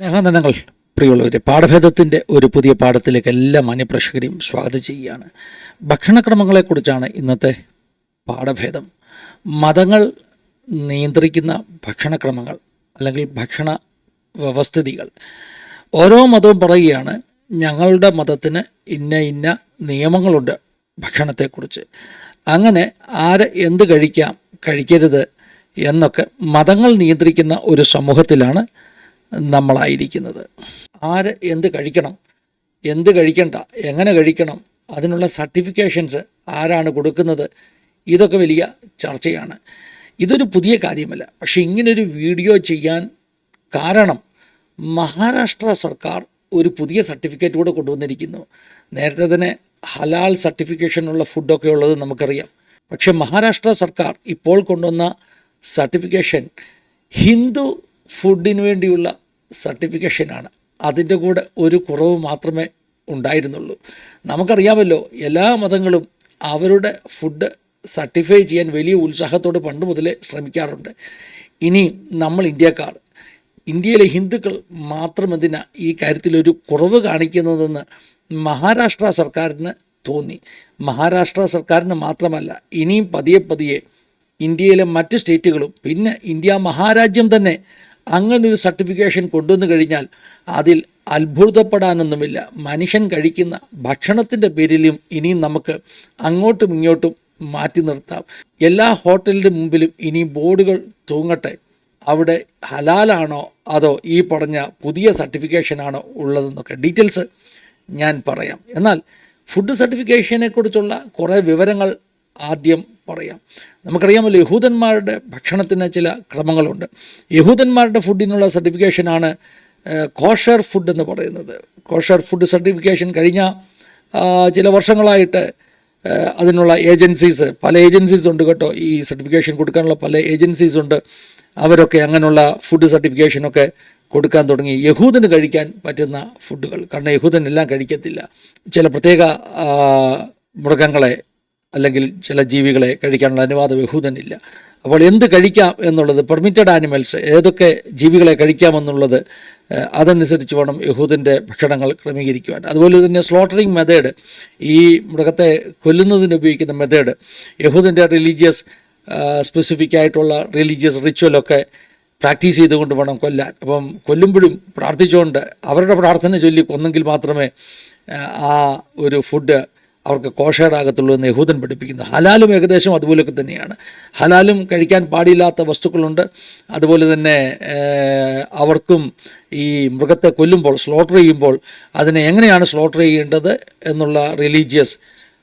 സ്നേഹാനന്ദങ്ങൾ. പ്രിയമുള്ളവരെ പാഠഭേദത്തിന്റെ ഒരു പുതിയ പാഠത്തിലേക്ക് എല്ലാ മാന്യപ്രേക്ഷകരെയും സ്വാഗതം ചെയ്യുകയാണ്. ഭക്ഷണക്രമങ്ങളെക്കുറിച്ചാണ് ഇന്നത്തെ പാഠഭേദം. മതങ്ങൾ നിയന്ത്രിക്കുന്ന ഭക്ഷണക്രമങ്ങൾ അല്ലെങ്കിൽ ഭക്ഷണ വ്യവസ്ഥിതികൾ. ഓരോ മതവും പറയുകയാണ് ഞങ്ങളുടെ മതത്തിന് ഇന്ന ഇന്ന നിയമങ്ങളുണ്ട് ഭക്ഷണത്തെക്കുറിച്ച്. അങ്ങനെ ആര് എന്ത് കഴിക്കാം കഴിക്കരുത് എന്നൊക്കെ മതങ്ങൾ നിയന്ത്രിക്കുന്ന ഒരു സമൂഹത്തിലാണ് നമ്മളായിരിക്കുന്നത്. ആര് എന്ത് കഴിക്കണം എന്ത് കഴിക്കണ്ട എങ്ങനെ കഴിക്കണം അതിനുള്ള സർട്ടിഫിക്കേഷൻസ് ആരാണ് കൊടുക്കുന്നത് ഇതൊക്കെ വലിയ ചർച്ചയാണ്. ഇതൊരു പുതിയ കാര്യമല്ല. പക്ഷേ ഇങ്ങനൊരു വീഡിയോ ചെയ്യാൻ കാരണം മഹാരാഷ്ട്ര സർക്കാർ ഒരു പുതിയ സർട്ടിഫിക്കറ്റ് കൂടെ കൊണ്ടുവന്നിരിക്കുന്നു. നേരത്തെ തന്നെ ഹലാൽ സർട്ടിഫിക്കേഷനുള്ള ഫുഡൊക്കെ ഉള്ളത് നമുക്കറിയാം. പക്ഷെ മഹാരാഷ്ട്ര സർക്കാർ ഇപ്പോൾ കൊണ്ടുവന്ന സർട്ടിഫിക്കേഷൻ ഹിന്ദു ഫുഡിന് വേണ്ടിയുള്ള സർട്ടിഫിക്കേഷനാണ്. അതിന്റെ കൂടെ ഒരു കുറവ് മാത്രമേ ഉണ്ടായിരുന്നുള്ളൂ. നമുക്കറിയാമല്ലോ എല്ലാ മതങ്ങളും അവരുടെ ഫുഡ് സർട്ടിഫൈ ചെയ്യാൻ വലിയ ഉത്സാഹത്തോട് പണ്ട് മുതലേ ശ്രമിക്കാറുണ്ട്. ഇനി നമ്മൾ ഇന്ത്യക്കാർ ഇന്ത്യയിലെ ഹിന്ദുക്കൾ മാത്രം എന്തിനാ ഈ കാര്യത്തിലൊരു കുറവ് കാണിക്കുന്നതെന്ന് മഹാരാഷ്ട്ര സർക്കാരിന് തോന്നി. മഹാരാഷ്ട്ര സർക്കാരിന് മാത്രമല്ല ഇനിയും പതിയെ പതിയെ ഇന്ത്യയിലെ മറ്റ് സ്റ്റേറ്റുകളും പിന്നെ ഇന്ത്യ മഹാരാജ്യം തന്നെ അങ്ങനൊരു സർട്ടിഫിക്കേഷൻ കൊണ്ടുവന്നു കഴിഞ്ഞാൽ അതിൽ അത്ഭുതപ്പെടാനൊന്നുമില്ല. മനുഷ്യൻ കഴിക്കുന്ന ഭക്ഷണത്തിന്റെ പേരിലും ഇനിയും നമുക്ക് അങ്ങോട്ടും ഇങ്ങോട്ടും മാറ്റി നിർത്താം. എല്ലാ ഹോട്ടലിന്റെ മുമ്പിലും ഇനി ബോർഡുകൾ തൂങ്ങട്ടെ. അവിടെ ഹലാലാണോ അതോ ഈ പറഞ്ഞ പുതിയ സർട്ടിഫിക്കേഷനാണോ ഉള്ളതെന്നൊക്കെ ഡീറ്റെയിൽസ് ഞാൻ പറയാം. എന്നാൽ ഫുഡ് സർട്ടിഫിക്കേഷനെക്കുറിച്ചുള്ള കുറേ വിവരങ്ങൾ ആദ്യം പറയാം. നമുക്കറിയാമല്ലോ യഹൂദന്മാരുടെ ഭക്ഷണത്തിന് ചില ക്രമങ്ങളുണ്ട്. യഹൂദന്മാരുടെ ഫുഡിനുള്ള സർട്ടിഫിക്കേഷനാണ് കോഷർ ഫുഡ് എന്ന് പറയുന്നത്. കോഷർ ഫുഡ് സർട്ടിഫിക്കേഷൻ കഴിഞ്ഞ ചില വർഷങ്ങളായിട്ട് അതിനുള്ള ഏജൻസീസ് പല ഏജൻസീസ് ഉണ്ട് കേട്ടോ. ഈ സർട്ടിഫിക്കേഷൻ കൊടുക്കാനുള്ള പല ഏജൻസീസ് ഉണ്ട്. അവരൊക്കെ അങ്ങനെയുള്ള ഫുഡ് സർട്ടിഫിക്കേഷനൊക്കെ കൊടുക്കാൻ തുടങ്ങി. യഹൂദന് കഴിക്കാൻ പറ്റുന്ന ഫുഡുകൾ കാരണം യഹൂദൻ എല്ലാം കഴിക്കത്തില്ല. ചില പ്രത്യേക മൃഗങ്ങളെ അല്ലെങ്കിൽ ചില ജീവികളെ കഴിക്കാനുള്ള അനുവാദം യഹൂദനില്ല. അപ്പോൾ എന്ത് കഴിക്കാം എന്നുള്ളത് പെർമിറ്റഡ് ആനിമൽസ് ഏതൊക്കെ ജീവികളെ കഴിക്കാമെന്നുള്ളത് അതനുസരിച്ച് വേണം യഹൂദിന്റെ ഭക്ഷണങ്ങൾ ക്രമീകരിക്കുവാൻ. അതുപോലെ തന്നെ സ്ലോട്ടറിങ് മെത്തേഡ് ഈ മൃഗത്തെ കൊല്ലുന്നതിന് ഉപയോഗിക്കുന്ന മെത്തേഡ് യഹൂദിന്റെ റിലീജിയസ് സ്പെസിഫിക് ആയിട്ടുള്ള റിലീജിയസ് റിച്വലൊക്കെ പ്രാക്ടീസ് ചെയ്തുകൊണ്ട് വേണം കൊല്ലാൻ. അപ്പം കൊല്ലുമ്പോഴും പ്രാർത്ഥിച്ചുകൊണ്ട് അവരുടെ പ്രാർത്ഥന ചൊല്ലി കൊന്നെങ്കിൽ മാത്രമേ ആ ഒരു ഫുഡ് അവർക്ക് കോഷേടാകത്തുള്ളൂ എന്ന് യഹൂദൻ പഠിപ്പിക്കുന്നു. ഹലാലും ഏകദേശം അതുപോലൊക്കെ തന്നെയാണ്. ഹലാലും കഴിക്കാൻ പാടില്ലാത്ത വസ്തുക്കളുണ്ട്. അതുപോലെ തന്നെ അവർക്കും ഈ മൃഗത്തെ കൊല്ലുമ്പോൾ സ്ലോട്ടർ ചെയ്യുമ്പോൾ അതിനെ എങ്ങനെയാണ് സ്ലോട്ടർ ചെയ്യേണ്ടത് എന്നുള്ള റിലീജിയസ്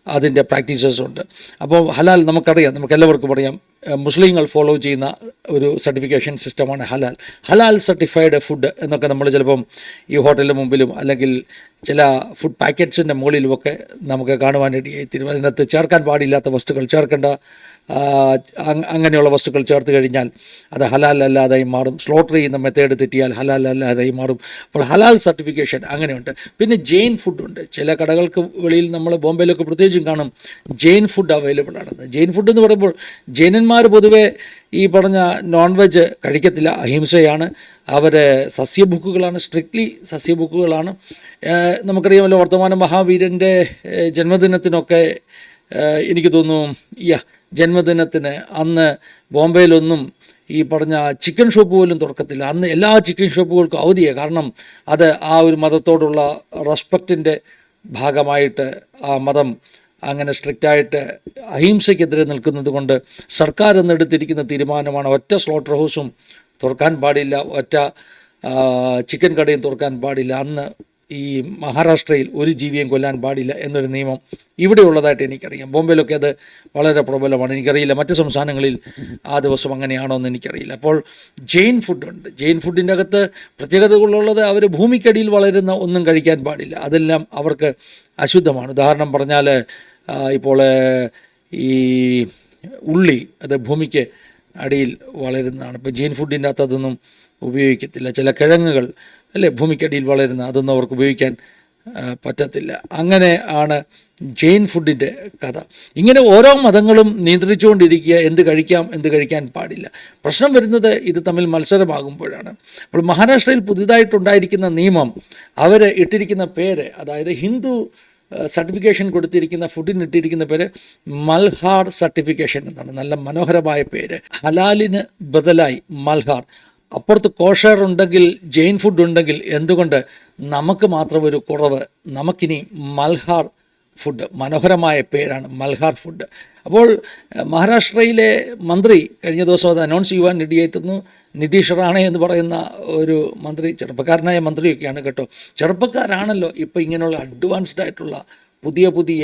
അതിന്റെ പ്രാക്ടീസസ് ഉണ്ട് അപ്പോൾ ഹലാൽ നമുക്കറിയാം നമുക്ക് എല്ലാവർക്കും അറിയാം മുസ്ലിങ്ങൾ ഫോളോ ചെയ്യുന്ന ഒരു സർട്ടിഫിക്കേഷൻ സിസ്റ്റമാണ് ഹലാൽ. ഹലാൽ സർട്ടിഫൈഡ് ഫുഡ് എന്നൊക്കെ നമ്മൾ ചിലപ്പം ഈ ഹോട്ടലിന് മുമ്പിലും അല്ലെങ്കിൽ ചില ഫുഡ് പാക്കറ്റ്സിന്റെ മുകളിലുമൊക്കെ നമുക്ക് കാണുവാനിടയായി തീരും അതിനകത്ത് ചേർക്കാൻ പാടില്ലാത്ത വസ്തുക്കൾ ചേർക്കേണ്ട അങ്ങനെയുള്ള വസ്തുക്കൾ ചേർത്ത് കഴിഞ്ഞാൽ അത് ഹലാൽ അല്ലാതായി മാറും. സ്ലോട്ടർ ചെയ്യുന്ന മെത്തേഡ് തെറ്റിയാൽ ഹലാൽ അല്ലാതായി മാറും. അപ്പോൾ ഹലാൽ സർട്ടിഫിക്കേഷൻ അങ്ങനെയുണ്ട്. പിന്നെ ജെയിൻ ഫുഡുണ്ട് ചില കടകൾക്ക് വെളിയിൽ നമ്മൾ ബോംബെയിലൊക്കെ പ്രത്യേകിച്ചും കാണും. ജെയിൻ ഫുഡ് അവൈലബിൾ ആണ്. ജെയിൻ ഫുഡ് എന്ന് പറയുമ്പോൾ ജെയിനന്മാർ പൊതുവേ ഈ പറഞ്ഞ നോൺ വെജ് കഴിക്കത്തില്ല. അഹിംസയാണ്. അവർ സസ്യബുക്കുകളാണ് സ്ട്രിക്ട്ലി സസ്യബുക്കുകളാണ് നമുക്കറിയാമല്ലോ വർത്തമാന മഹാവീരന്റെ ജന്മദിനത്തിനൊക്കെ എനിക്ക് തോന്നുന്നു യാ ജന്മദിനത്തിന് അന്ന് ബോംബെയിലൊന്നും ഈ പറഞ്ഞ ചിക്കൻ ഷോപ്പ് പോലും തുറക്കത്തില്ല. അന്ന് എല്ലാ ചിക്കൻ ഷോപ്പുകൾക്കും അവധിയാണ് കാരണം അത് ആ ഒരു മതത്തോടുള്ള റെസ്പെക്റ്റിന്റെ ഭാഗമായിട്ട് ആ മതം അങ്ങനെ സ്ട്രിക്റ്റായിട്ട് അഹിംസയ്ക്കെതിരെ നിൽക്കുന്നത് കൊണ്ട് സർക്കാർ എന്നെടുത്തിരിക്കുന്ന തീരുമാനമാണ് ഒറ്റ സ്ലോട്ടർ ഹൗസും തുറക്കാൻ പാടില്ല. ഒറ്റ ചിക്കൻ കടയും തുറക്കാൻ പാടില്ല. അന്ന് ഈ മഹാരാഷ്ട്രയിൽ ഒരു ജീവിയും കൊല്ലാൻ പാടില്ല എന്നൊരു നിയമം ഇവിടെ ഉള്ളതായിട്ട് എനിക്കറിയാം. ബോംബെയിലൊക്കെ അത് വളരെ പ്രബലമാണ്. എനിക്കറിയില്ല മറ്റ് സംസ്ഥാനങ്ങളിൽ ആ ദിവസം അങ്ങനെയാണോ എന്ന് എനിക്കറിയില്ല. അപ്പോൾ ജെയിൻ ഫുഡുണ്ട്. ജെയിൻ ഫുഡിന്റെ അകത്ത് പ്രത്യേകതകളുള്ളത് അവർ ഭൂമിക്കടിയിൽ വളരുന്ന ഒന്നും കഴിക്കാൻ പാടില്ല. അതെല്ലാം അവർക്ക് അശുദ്ധമാണ്. ഉദാഹരണം പറഞ്ഞാൽ ഇപ്പോൾ ഈ ഉള്ളി അത് ഭൂമിക്ക് അടിയിൽ വളരുന്നതാണ്. ഇപ്പോൾ ജെയിൻ ഫുഡിന്റെ അകത്ത് അതൊന്നും ഉപയോഗിക്കത്തില്ല. ചില കിഴങ്ങുകൾ അല്ലേ? ഭൂമിക്കടിയിൽ വളരുന്ന അതൊന്നും അവർക്ക് ഉപയോഗിക്കാൻ പറ്റത്തില്ല. അങ്ങനെ ആണ് ജെയിൻ ഫുഡിന്റെ കഥ. ഇങ്ങനെ ഓരോ മതങ്ങളും നിയന്ത്രിച്ചുകൊണ്ടിരിക്കുക എന്ത് കഴിക്കാം എന്ത് കഴിക്കാൻ പാടില്ല. പ്രശ്നം വരുന്നത് ഇത് തമ്മിൽ മത്സരമാകുമ്പോഴാണ്. അപ്പോൾ മഹാരാഷ്ട്രയിൽ പുതിയതായിട്ടുണ്ടായിരിക്കുന്ന നിയമം അവർ ഇട്ടിരിക്കുന്ന പേര് അതായത് ഹിന്ദു സർട്ടിഫിക്കേഷൻ കൊടുത്തിരിക്കുന്ന ഫുഡിന് ഇട്ടിരിക്കുന്ന പേര് മൽഹാർ സർട്ടിഫിക്കേഷൻ എന്നാണ്. നല്ല മനോഹരമായ പേര്. ഹലാലിന് ബദലായി മൽഹാർ. അപ്പുറത്ത് കോഷർ ഉണ്ടെങ്കിൽ ജെയിൻ ഫുഡ് ഉണ്ടെങ്കിൽ എന്തുകൊണ്ട് നമുക്ക് മാത്രം ഒരു കുറവ്? നമുക്കിനി മൽഹാർ ഫുഡ് മനോഹരമായ പേരാണ് മൽഹാർ ഫുഡ്. അപ്പോൾ മഹാരാഷ്ട്രയിലെ മന്ത്രി കഴിഞ്ഞ ദിവസം അത് അനൗൺസ് ചെയ്യുവാൻ ഇടിയെത്തുന്നു നിതീഷ് റാണെ എന്ന് പറയുന്ന ഒരു മന്ത്രി ചെറുപ്പക്കാരനായ മന്ത്രിയൊക്കെയാണ് കേട്ടോ. ചെറുപ്പക്കാരാണല്ലോ ഇപ്പോൾ ഇങ്ങനെയുള്ള അഡ്വാൻസ്ഡ് ആയിട്ടുള്ള പുതിയ പുതിയ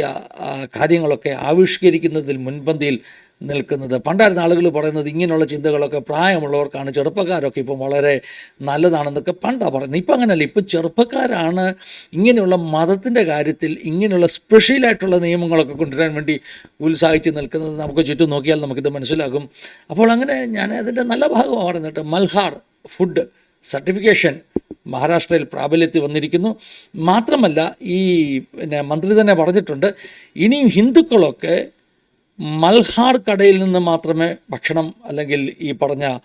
കാര്യങ്ങളൊക്കെ ആവിഷ്കരിക്കുന്നതിൽ മുൻപന്തിയിൽ നിൽക്കുന്നത്. പണ്ടായിരുന്ന ആളുകൾ പറയുന്നത് ഇങ്ങനെയുള്ള ചിന്തകളൊക്കെ പ്രായമുള്ളവർക്കാണ് ചെറുപ്പക്കാരൊക്കെ ഇപ്പം വളരെ നല്ലതാണെന്നൊക്കെ പണ്ടാണ് പറയുന്നത് ഇപ്പം അങ്ങനെയല്ല. ഇപ്പം ചെറുപ്പക്കാരാണ് ഇങ്ങനെയുള്ള മതത്തിന്റെ കാര്യത്തിൽ ഇങ്ങനെയുള്ള സ്പെഷ്യലായിട്ടുള്ള നിയമങ്ങളൊക്കെ കൊണ്ടുവരാൻ വേണ്ടി ഉത്സാഹിച്ച് നിൽക്കുന്നത് നമുക്ക് ചുറ്റും നോക്കിയാൽ നമുക്കിത് മനസ്സിലാകും. അപ്പോൾ അങ്ങനെ ഞാൻ അതിന്റെ നല്ല ഭാഗമാണ് പറയുന്നത് മൽഹാർ ഫുഡ് സർട്ടിഫിക്കേഷൻ മഹാരാഷ്ട്രയിൽ പ്രാബല്യത്തിൽ വന്നിരിക്കുന്നു. മാത്രമല്ല ഈ പിന്നെ മന്ത്രി തന്നെ പറഞ്ഞിട്ടുണ്ട് ഇനിയും ഹിന്ദുക്കളൊക്കെ മൽഹാർ കടയിൽ നിന്ന് മാത്രമേ ഭക്ഷണം അല്ലെങ്കിൽ ഈ പറഞ്ഞ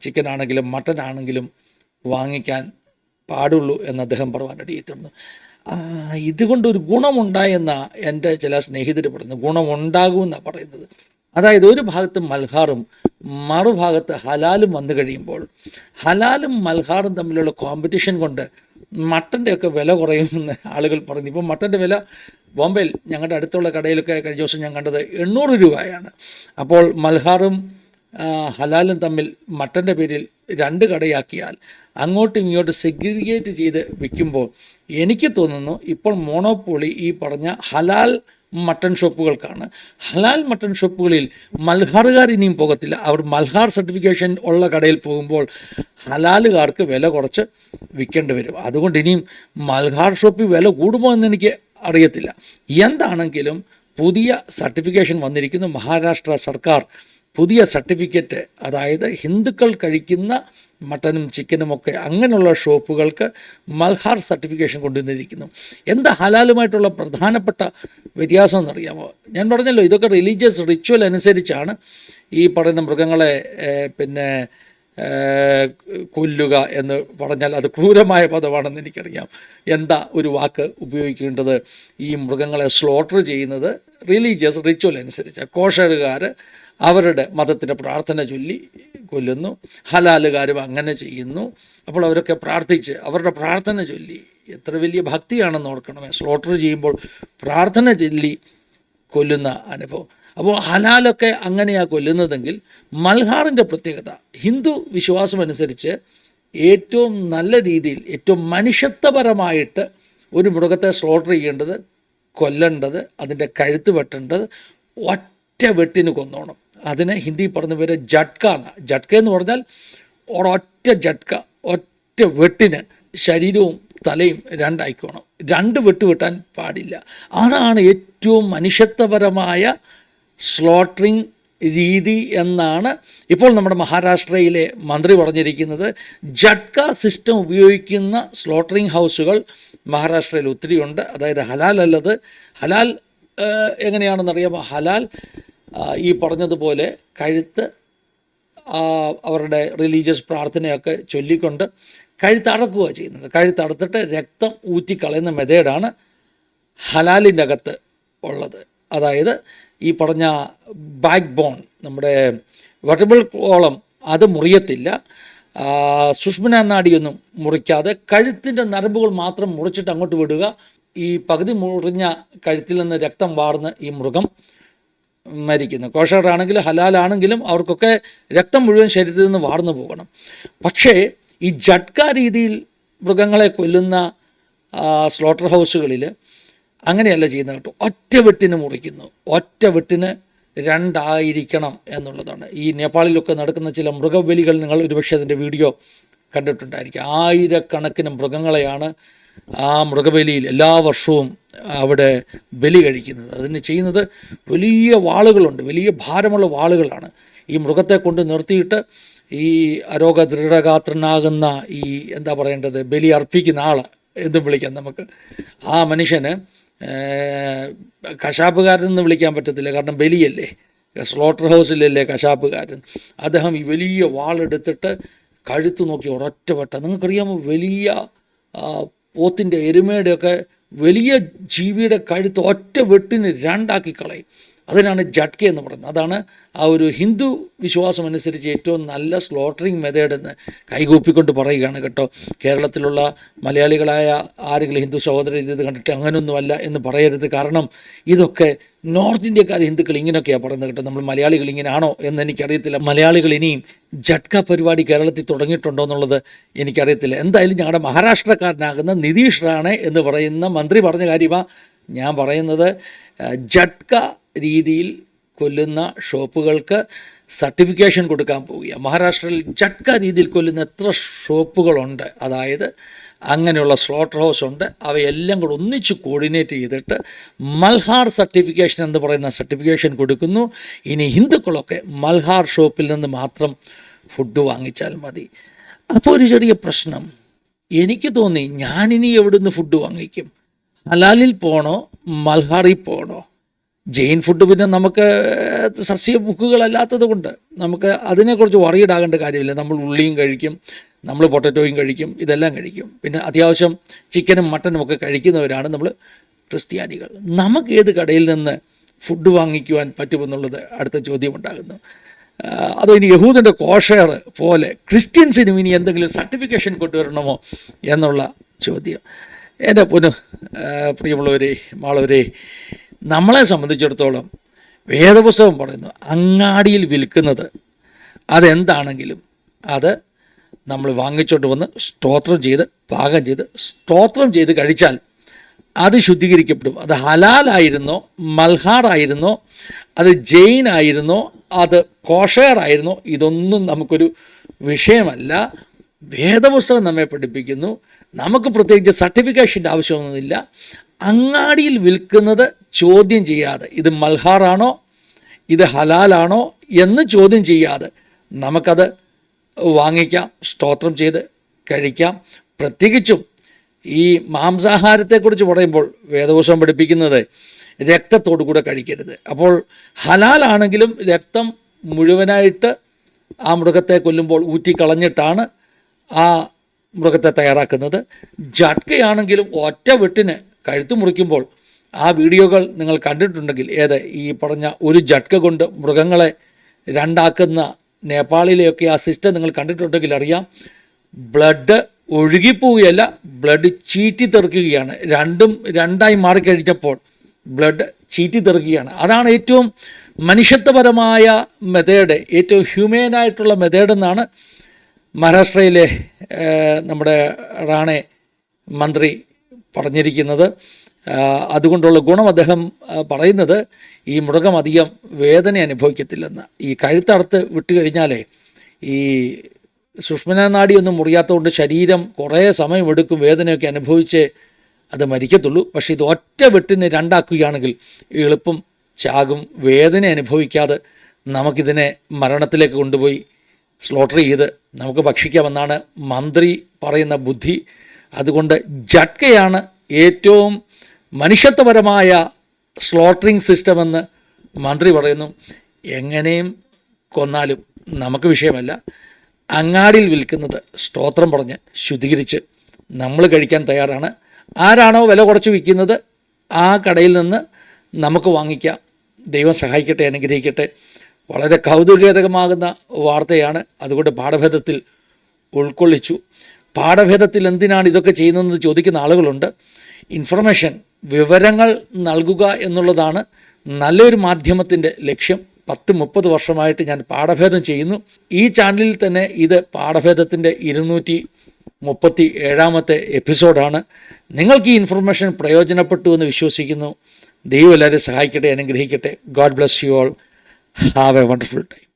ചിക്കൻ ആണെങ്കിലും മട്ടൻ ആണെങ്കിലും വാങ്ങിക്കാൻ പാടുള്ളൂ എന്ന് അദ്ദേഹം പറയാനിടയിത്തീർന്നു ഇതുകൊണ്ടൊരു ഗുണമുണ്ടായെന്ന എന്റെ ചില സ്നേഹിതർ പറയുന്നു ഗുണമുണ്ടാകുമെന്നാണ് പറയുന്നത്. അതായത് ഒരു ഭാഗത്ത് മൽഹാറും മറുഭാഗത്ത് ഹലാലും വന്നു കഴിയുമ്പോൾ ഹലാലും മൽഹാറും തമ്മിലുള്ള കോമ്പറ്റീഷൻ കൊണ്ട് മട്ടന്റെ ഒക്കെ വില കുറയുമെന്ന് ആളുകൾ പറഞ്ഞു ഇപ്പോൾ മട്ടന്റെ വില ബോംബെയിൽ ഞങ്ങളുടെ അടുത്തുള്ള കടയിലൊക്കെ കഴിഞ്ഞ ദിവസം ഞാൻ കണ്ടത് എണ്ണൂറ് രൂപയാണ്. അപ്പോൾ മൽഹാറും ഹലാലും തമ്മിൽ മട്ടന്റെ പേരിൽ രണ്ട് കടയാക്കിയാൽ അങ്ങോട്ടും ഇങ്ങോട്ടും സെഗ്രിഗേറ്റ് ചെയ്ത് വിൽക്കുമ്പോൾ എനിക്ക് തോന്നുന്നു ഇപ്പോൾ മോണോപോളി ഈ പറഞ്ഞ ഹലാൽ മട്ടൺ ഷോപ്പുകൾക്കാണ്. ഹലാൽ മട്ടൺ ഷോപ്പുകളിൽ മൽഹാറുകാർ ഇനിയും പോകത്തില്ല. അവർ മൽഹാർ സർട്ടിഫിക്കേഷൻ ഉള്ള കടയിൽ പോകുമ്പോൾ ഹലാലുകാർക്ക് വില കുറച്ച് വിൽക്കേണ്ടി വരും. അതുകൊണ്ട് ഇനിയും മൽഹാർ ഷോപ്പിൽ വില കൂടുമോ എന്ന് എനിക്ക് അറിയത്തില്ല. എന്താണെങ്കിലും പുതിയ സർട്ടിഫിക്കേഷൻ വന്നിരിക്കുന്നു. മഹാരാഷ്ട്ര സർക്കാർ പുതിയ സർട്ടിഫിക്കറ്റ് അതായത് ഹിന്ദുക്കൾ കഴിക്കുന്ന മട്ടനും ചിക്കനും ഒക്കെ അങ്ങനെയുള്ള ഷോപ്പുകൾക്ക് മൽഹാർ സർട്ടിഫിക്കേഷൻ കൊണ്ടുവന്നിരിക്കുന്നു. എന്താ ഹലാലുമായിട്ടുള്ള പ്രധാനപ്പെട്ട വ്യത്യാസം എന്നറിയാമോ? ഞാൻ പറഞ്ഞല്ലോ ഇതൊക്കെ റിലീജിയസ് റിച്വൽ അനുസരിച്ചാണ് ഈ പറയുന്ന മൃഗങ്ങളെ പിന്നെ കൊല്ലുക എന്ന് പറഞ്ഞാൽ അത് ക്രൂരമായ പദമാണെന്ന് എനിക്കറിയാം. എന്താ ഒരു വാക്ക് ഉപയോഗിക്കേണ്ടത്? ഈ മൃഗങ്ങളെ സ്ലോട്ടർ ചെയ്യുന്നത് റിലീജിയസ് റിച്വൽ അനുസരിച്ച്. കോഷറുകാർ അവരുടെ മതത്തിന്റെ പ്രാർത്ഥന ചൊല്ലി കൊല്ലുന്നു. ഹലാലുകാരും അങ്ങനെ ചെയ്യുന്നു. അപ്പോൾ അവരൊക്കെ പ്രാർത്ഥിച്ച് അവരുടെ പ്രാർത്ഥന ചൊല്ലി. എത്ര വലിയ ഭക്തിയാണെന്ന് ഓർക്കണമേ. സ്ലോട്ടർ ചെയ്യുമ്പോൾ പ്രാർത്ഥന ചൊല്ലി കൊല്ലുന്ന അനുഭവം. അപ്പോൾ ഹലാലൊക്കെ അങ്ങനെയാണ് കൊല്ലുന്നതെങ്കിൽ മൽഹാറിന്റെ പ്രത്യേകത ഹിന്ദു വിശ്വാസം അനുസരിച്ച് ഏറ്റവും നല്ല രീതിയിൽ ഏറ്റവും മനുഷ്യത്വപരമായിട്ട് ഒരു മൃഗത്തെ സ്ലോട്ടർ ചെയ്യേണ്ടത് കൊല്ലേണ്ടത് അതിന്റെ കഴുത്ത് വെട്ടേണ്ടത് ഒറ്റ വെട്ടിന് കൊന്നോണം. അതിനെ ഹിന്ദി പറഞ്ഞ പേര് ജട്ക എന്ന. ജട്ക എന്ന് പറഞ്ഞാൽ ഒരൊറ്റ ജട്ക ഒറ്റ വെട്ടിന് ശരീരവും തലയും രണ്ടായിക്കോണം. രണ്ട് വെട്ട് വെട്ടാൻ പാടില്ല. അതാണ് ഏറ്റവും മനുഷ്യത്വപരമായ സ്ലോട്ടറിങ് രീതി എന്നാണ് ഇപ്പോൾ നമ്മുടെ മഹാരാഷ്ട്രയിലെ മന്ത്രി പറഞ്ഞിരിക്കുന്നത്. ജഡ്ക സിസ്റ്റം ഉപയോഗിക്കുന്ന സ്ലോട്ടറിങ് ഹൗസുകൾ മഹാരാഷ്ട്രയിൽ ഒത്തിരിയുണ്ട് അതായത് ഹലാൽ അല്ലത്. ഹലാൽ എങ്ങനെയാണെന്നറിയാമോ? ഹലാൽ ഈ പറഞ്ഞതുപോലെ കഴുത്ത് അവരുടെ റിലീജിയസ് പ്രാർത്ഥനയൊക്കെ ചൊല്ലിക്കൊണ്ട് കഴുത്തടക്കുക ചെയ്യുന്നത്. കഴുത്തടത്തിട്ട് രക്തം ഊറ്റിക്കളയുന്ന മെതേഡാണ് ഹലാലിന്റെ അകത്ത് ഉള്ളത്. അതായത് ഈ പറഞ്ഞ ബാക്ക് ബോൺ നമ്മുടെ വെട്ടബിൾ കോളം അത് മുറിയത്തില്ല. സുഷ്മന നാടിയൊന്നും മുറിക്കാതെ കഴുത്തിന്റെ നരമ്പുകൾ മാത്രം മുറിച്ചിട്ട് അങ്ങോട്ട് വിടുക. ഈ പകുതി മുറിഞ്ഞ കഴുത്തിൽ നിന്ന് രക്തം വാർന്ന് ഈ മൃഗം മരിക്കുന്നു. കോഷറാണെങ്കിലും ഹലാലാണെങ്കിലും അവർക്കൊക്കെ രക്തം മുഴുവൻ ശരീരത്തിൽ നിന്ന് വാർന്നു പോകണം. പക്ഷേ ഈ ജഡ്ക രീതിയിൽ മൃഗങ്ങളെ കൊല്ലുന്ന സ്ലോട്ടർ ഹൗസുകളിൽ അങ്ങനെയല്ല ചെയ്യുന്നത് കേട്ടോ. ഒറ്റ വെട്ടിന് മുറിക്കുന്നു. ഒറ്റ വെട്ടിന് രണ്ടായിരിക്കണം എന്നുള്ളതാണ്. ഈ നേപ്പാളിലൊക്കെ നടക്കുന്ന ചില മൃഗബലികൾ നിങ്ങൾ ഒരുപക്ഷെ അതിന്റെ വീഡിയോ കണ്ടിട്ടുണ്ടായിരിക്കും. ആയിരക്കണക്കിന് മൃഗങ്ങളെയാണ് ആ മൃഗബലിയിൽ എല്ലാ വർഷവും അവിടെ ബലി കഴിക്കുന്നത്. അതിന് ചെയ്യുന്നത് വലിയ വാളുകളുണ്ട്. വലിയ ഭാരമുള്ള വാളുകളാണ്. ഈ മൃഗത്തെ കൊണ്ട് നിർത്തിയിട്ട് ഈ അരോഗ ദൃഢഗാത്രനാകുന്ന ഈ എന്താ പറയേണ്ടത്? ബലി അർപ്പിക്കുന്ന ആൾ എന്തും വിളിക്കാം നമുക്ക്. ആ മനുഷ്യന് കശാപ്പുകാരൻ എന്ന് വിളിക്കാൻ പറ്റത്തില്ല. കാരണം ബലിയല്ലേ? സ്ലോട്ടർ ഹൗസിലല്ലേ കശാപ്പുകാരൻ? അദ്ദേഹം ഈ വലിയ വാളെടുത്തിട്ട് കഴുത്ത് നോക്കി ഒരൊറ്റ വട്ടം. നിങ്ങൾക്കറിയാമോ വലിയ പോത്തിന്റെ എരുമയുടെയൊക്കെ വലിയ ജീവിയുടെ കഴുത്ത് ഒറ്റ വെട്ടിന് രണ്ടാക്കി കളയും. അതിനാണ് ജട്ക എന്ന് പറയുന്നത്. അതാണ് ആ ഒരു ഹിന്ദു വിശ്വാസം അനുസരിച്ച് ഏറ്റവും നല്ല സ്ലോട്ടറിങ് മെത്തേഡ് എന്ന് കൈകൂപ്പിക്കൊണ്ട് പറയുകയാണ് കേട്ടോ. കേരളത്തിലുള്ള മലയാളികളായ ആരെങ്കിലും ഹിന്ദു സഹോദരർ ഇത് കണ്ടിട്ട് അങ്ങനെയൊന്നുമല്ല എന്ന് പറയരുത്. കാരണം ഇതൊക്കെ നോർത്ത് ഇന്ത്യക്കാർ ഹിന്ദുക്കൾ ഇങ്ങനെയൊക്കെയാണ് പറയുന്നത് കേട്ടോ. നമ്മൾ മലയാളികൾ ഇങ്ങനെയാണോ എന്ന് എനിക്കറിയത്തില്ല. മലയാളികൾ ഇനിയും ജട്ക പരിപാടി കേരളത്തിൽ തുടങ്ങിയിട്ടുണ്ടോ എന്നുള്ളത് എനിക്കറിയത്തില്ല. എന്തായാലും ഞങ്ങളുടെ മഹാരാഷ്ട്രക്കാരനാകുന്ന നിതീഷ് റാണെ എന്ന് പറയുന്ന മന്ത്രി പറഞ്ഞ കാര്യമാണ് ഞാൻ പറയുന്നത്. ജഡ്ക ജട്ക രീതിയിൽ കൊല്ലുന്ന ഷോപ്പുകൾക്ക് സർട്ടിഫിക്കേഷൻ കൊടുക്കാൻ പോവുകയാണ്. മഹാരാഷ്ട്രയിൽ ജട്ക രീതിയിൽ കൊല്ലുന്ന എത്ര ഷോപ്പുകളുണ്ട് അതായത് അങ്ങനെയുള്ള സ്ലോട്ടർ ഹൗസ് ഉണ്ട് അവയെല്ലാം കൂടെ ഒന്നിച്ച് കോർഡിനേറ്റ് ചെയ്തിട്ട് മൽഹാർ സർട്ടിഫിക്കേഷൻ എന്ന് പറയുന്ന സർട്ടിഫിക്കേഷൻ കൊടുക്കുന്നു. ഇനി ഹിന്ദുക്കളൊക്കെ മൽഹാർ ഷോപ്പിൽ നിന്ന് മാത്രം ഫുഡ് വാങ്ങിച്ചാൽ മതി. അപ്പോൾ ഒരു ചെറിയ പ്രശ്നം. എനിക്ക് തോന്നി ഞാനിനി എവിടുന്ന് ഫുഡ് വാങ്ങിക്കും? ഹലാലിൽ പോണോ മൽഹാറിൽ പോണോ? ജെയിൻ ഫുഡ് പിന്നെ നമുക്ക് സസ്യ ബുക്കുകളല്ലാത്തത് കൊണ്ട് നമുക്ക് അതിനെക്കുറിച്ച് വറിയിടാകേണ്ട കാര്യമില്ല. നമ്മൾ ഉള്ളിയും കഴിക്കും നമ്മൾ പൊട്ടറ്റോയും കഴിക്കും ഇതെല്ലാം കഴിക്കും. പിന്നെ അത്യാവശ്യം ചിക്കനും മട്ടനും ഒക്കെ കഴിക്കുന്നവരാണ് നമ്മൾ ക്രിസ്ത്യാനികൾ. നമുക്ക് ഏത് കടയിൽ നിന്ന് ഫുഡ് വാങ്ങിക്കുവാൻ പറ്റുമെന്നുള്ളത് അടുത്ത ചോദ്യമുണ്ടാകുന്നു. അതോ ഇനി യഹൂദന്റെ കോഷയർ പോലെ ക്രിസ്ത്യൻസിനും ഇനി എന്തെങ്കിലും സർട്ടിഫിക്കേഷൻ കൊണ്ടുവരണമോ എന്നുള്ള ചോദ്യം. എന്റെ പൊന്നു പ്രിയമുള്ളവരെ മാളവരെ നമ്മളെ സംബന്ധിച്ചിടത്തോളം വേദപുസ്തകം പറയുന്നു അങ്ങാടിയിൽ വിൽക്കുന്നത്. അതെന്താണെങ്കിലും അത് നമ്മൾ വാങ്ങിച്ചോണ്ട് വന്ന് സ്തോത്രം ചെയ്ത് പാകം ചെയ്ത് സ്തോത്രം ചെയ്ത് കഴിച്ചാൽ അത് ശുദ്ധീകരിക്കപ്പെടും. അത് ഹലാലായിരുന്നോ മൽഹാറായിരുന്നോ അത് ജെയിൻ ആയിരുന്നോ അത് കോഷയറായിരുന്നോ ഇതൊന്നും നമുക്കൊരു വിഷയമല്ല. വേദപുസ്തകം നമ്മെ പഠിപ്പിക്കുന്നു. നമുക്ക് പ്രത്യേകിച്ച് സർട്ടിഫിക്കേഷന്റെ ആവശ്യമൊന്നുമില്ല. അങ്ങാടിയിൽ വിൽക്കുന്നത് ചോദ്യം ചെയ്യാതെ ഇത് മൽഹാറാണോ ഇത് ഹലാലാണോ എന്ന് ചോദ്യം ചെയ്യാതെ നമുക്കത് വാങ്ങിക്കാം സ്തോത്രം ചെയ്ത് കഴിക്കാം. പ്രത്യേകിച്ചും ഈ മാംസാഹാരത്തെക്കുറിച്ച് പറയുമ്പോൾ വേദവശം പഠിപ്പിക്കുന്നത് രക്തത്തോടു കൂടെ കഴിക്കരുത്. അപ്പോൾ ഹലാലാണെങ്കിലും രക്തം മുഴുവനായിട്ട് ആ മൃഗത്തെ കൊല്ലുമ്പോൾ ഊറ്റിക്കളഞ്ഞിട്ടാണ് ആ മൃഗത്തെ തയ്യാറാക്കുന്നത്. ജട്കയാണെങ്കിലും ഒറ്റ വെട്ടിന് കഴുത്ത് മുറിക്കുമ്പോൾ ആ വീഡിയോകൾ നിങ്ങൾ കണ്ടിട്ടുണ്ടെങ്കിൽ ഏത്? ഈ പറഞ്ഞ ഒരു ജട്ക കൊണ്ട് മൃഗങ്ങളെ രണ്ടാക്കുന്ന നേപ്പാളിലെയൊക്കെ ആ സിസ്റ്റം നിങ്ങൾ കണ്ടിട്ടുണ്ടെങ്കിൽ അറിയാം. ബ്ലഡ് ഒഴുകിപ്പോവുകയല്ല ബ്ലഡ് ചീറ്റി തെറിക്കുകയാണ്. രണ്ടും രണ്ടായി മാറിക്കഴിഞ്ഞപ്പോൾ ബ്ലഡ് ചീറ്റി തെറിക്കുകയാണ്. അതാണ് ഏറ്റവും മനുഷ്യത്വപരമായ മെത്തേഡ് ഏറ്റവും ഹ്യൂമനായിട്ടുള്ള മെത്തേഡ് മഹാരാഷ്ട്രയിലെ നമ്മുടെ റാണെ മന്ത്രി പറഞ്ഞിരിക്കുന്നത്. അതുകൊണ്ടുള്ള ഗുണം അദ്ദേഹം പറയുന്നത് ഈ മൃഗം അധികം വേദന അനുഭവിക്കത്തില്ലെന്ന്. ഈ കഴുത്തറുത്ത് വിട്ടുകഴിഞ്ഞാലേ ഈ സുഷ്മന നാടിയൊന്നും മുറിയാത്തതുകൊണ്ട് ശരീരം കുറേ സമയമെടുക്കും വേദനയൊക്കെ അനുഭവിച്ച് അത് മരിക്കത്തുള്ളൂ. പക്ഷേ ഇത് ഒറ്റ വെട്ടിന് രണ്ടാക്കുകയാണെങ്കിൽ എളുപ്പം ചാകും. വേദന അനുഭവിക്കാതെ നമുക്കിതിനെ മരണത്തിലേക്ക് കൊണ്ടുപോയി സ്ലോട്ടർ ചെയ്ത് നമുക്ക് ഭക്ഷിക്കാമെന്നാണ് മന്ത്രി പറയുന്ന ബുദ്ധി. അതുകൊണ്ട് ജട്കയാണ് ഏറ്റവും മനുഷ്യത്വപരമായ സ്ലോട്ടറിംഗ് സിസ്റ്റം എന്ന് മന്ത്രി പറയുന്നു. എങ്ങനെയും കൊന്നാലും നമുക്ക് വിഷയമല്ല. അങ്ങാടിയിൽ വിൽക്കുന്നത് സ്തോത്രം പറഞ്ഞ് ശുദ്ധീകരിച്ച് നമ്മൾ കഴിക്കാൻ തയ്യാറാണ്. ആരാണോ വില കുറച്ച് വിൽക്കുന്നത് ആ കടയിൽ നിന്ന് നമുക്ക് വാങ്ങിക്കാം. ദൈവം സഹായിക്കട്ടെ അനുഗ്രഹിക്കട്ടെ. വളരെ കൗതുകകരമാകുന്ന വാർത്തയാണ്. അതുകൊണ്ട് പാഠഭേദത്തിൽ ഉൾക്കൊള്ളിച്ചു. പാഠഭേദത്തിൽ എന്തിനാണ് ഇതൊക്കെ ചെയ്യുന്നതെന്ന് ചോദിക്കുന്ന ആളുകളുണ്ട്. ഇൻഫർമേഷൻ വിവരങ്ങൾ നൽകുക എന്നുള്ളതാണ് നല്ലൊരു മാധ്യമത്തിന്റെ ലക്ഷ്യം. പത്ത് മുപ്പത് വർഷമായിട്ട് ഞാൻ പാഠഭേദം ചെയ്യുന്നു. ഈ ചാനലിൽ തന്നെ ഇത് പാഠഭേദത്തിന്റെ ഇരുന്നൂറ്റി മുപ്പത്തി ഏഴാമത്തെ എപ്പിസോഡാണ്. നിങ്ങൾക്ക് ഈ ഇൻഫർമേഷൻ പ്രയോജനപ്പെട്ടു എന്ന് വിശ്വസിക്കുന്നു. ദൈവം എല്ലാവരും സഹായിക്കട്ടെ അനുഗ്രഹിക്കട്ടെ. God bless you all have a wonderful time